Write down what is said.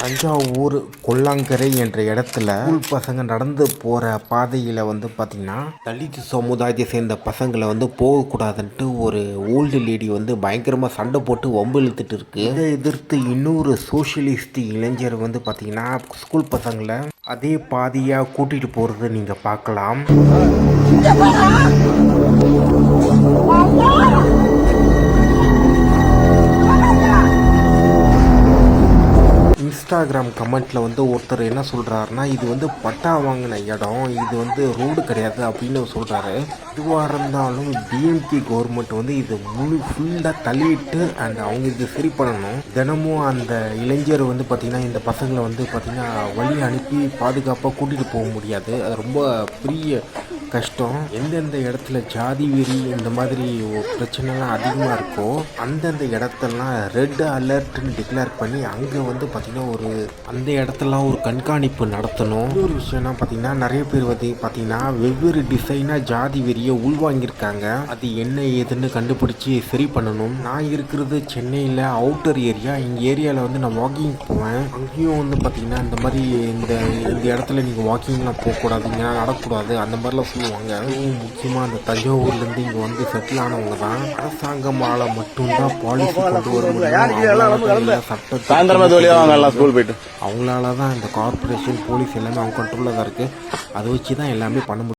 தஞ்சாவூர் கொல்லாங்கரை என்ற இடத்துல ஸ்கூல் பசங்க நடந்து போகிற பாதையில் வந்து பார்த்திங்கன்னா தலித் சமுதாயத்தை சேர்ந்த பசங்களை வந்து போகக்கூடாதுன்ட்டு ஒரு ஓல்டு லேடி வந்து பயங்கரமாக சண்டை போட்டு வம்பு இழுத்துட்டு இருக்கு. இதை எதிர்த்து இன்னொரு சோஷியலிஸ்ட் இளைஞர் வந்து பார்த்திங்கன்னா ஸ்கூல் பசங்களை அதே பாதியாக கூட்டிகிட்டு போகிறத நீங்கள் பார்க்கலாம். இன்ஸ்டாகிராம் கமெண்ட்டில் வந்து ஒருத்தர் என்ன சொல்கிறாருன்னா இது வந்து பட்டா வாங்கின இடம் இது வந்து ரோடு கிடையாது அப்படின்னு சொல்கிறாரு இதுவாக இருந்தாலும் டிஎம்கே கவர்மெண்ட் வந்து இது முழு ஃபுல்லாக தள்ளிட்டு அண்ட் அவங்க இது சரி பண்ணணும். தினமும் அந்த இளைஞர் வந்து பார்த்திங்கன்னா இந்த பசங்களை வந்து பார்த்திங்கன்னா வழி அனுப்பி பாதுகாப்பாக கூட்டிகிட்டு போக முடியாது. அது ரொம்ப பெரிய கஷ்டம். எந்தெந்த இடத்துல ஜாதி வெறி இந்த மாதிரி பிரச்சனைலாம் அதிகமாக இருக்கோ அந்தந்த இடத்தெல்லாம் ரெட் அலர்ட்னு டிக்ளேர் பண்ணி அங்கே வந்து பார்த்திங்கன்னா ஒரு அந்த இடத்தெல்லாம் ஒரு கண்காணிப்பு நடத்தணும். இன்னொரு விஷயம்னா பார்த்திங்கன்னா நிறைய பேர் வந்து பார்த்திங்கன்னா வெவ்வேறு டிசைனாக ஜாதி வெறியை உள்வாங்கியிருக்காங்க. அது என்ன ஏதுன்னு கண்டுபிடிச்சி சரி பண்ணணும். நான் இருக்கிறது சென்னையில் அவுட்டர் ஏரியா இந்த ஏரியாவில் வந்து நான் வாக்கிங் போவேன். அங்கேயும் வந்து பார்த்திங்கன்னா இந்த மாதிரி இந்த இந்த இடத்துல நீங்கள் வாக்கிங்லாம் போகக்கூடாது இங்கே நடக்கக்கூடாது அந்த மாதிரிலாம் சொல்லுவாங்க. அதுவும் முக்கியமாக அந்த தஞ்சாவூர்லேருந்து இங்கே வந்து செட்டில் ஆனவங்க தான். அரசாங்கமால் மட்டும்தான் பாலிசி கொண்டு வர முடியும். சட்டத்தை சாயந்தரமா எல்லாம் ஸ்கூல் போயிட்டு. அவங்களால தான் இந்த கார்ப்பரேஷன் போலீஸ் எல்லாமே அவங்க கண்ட்ரோலில் தான் இருக்குது அதை வச்சு தான் எல்லாமே பண்ண முடியும்.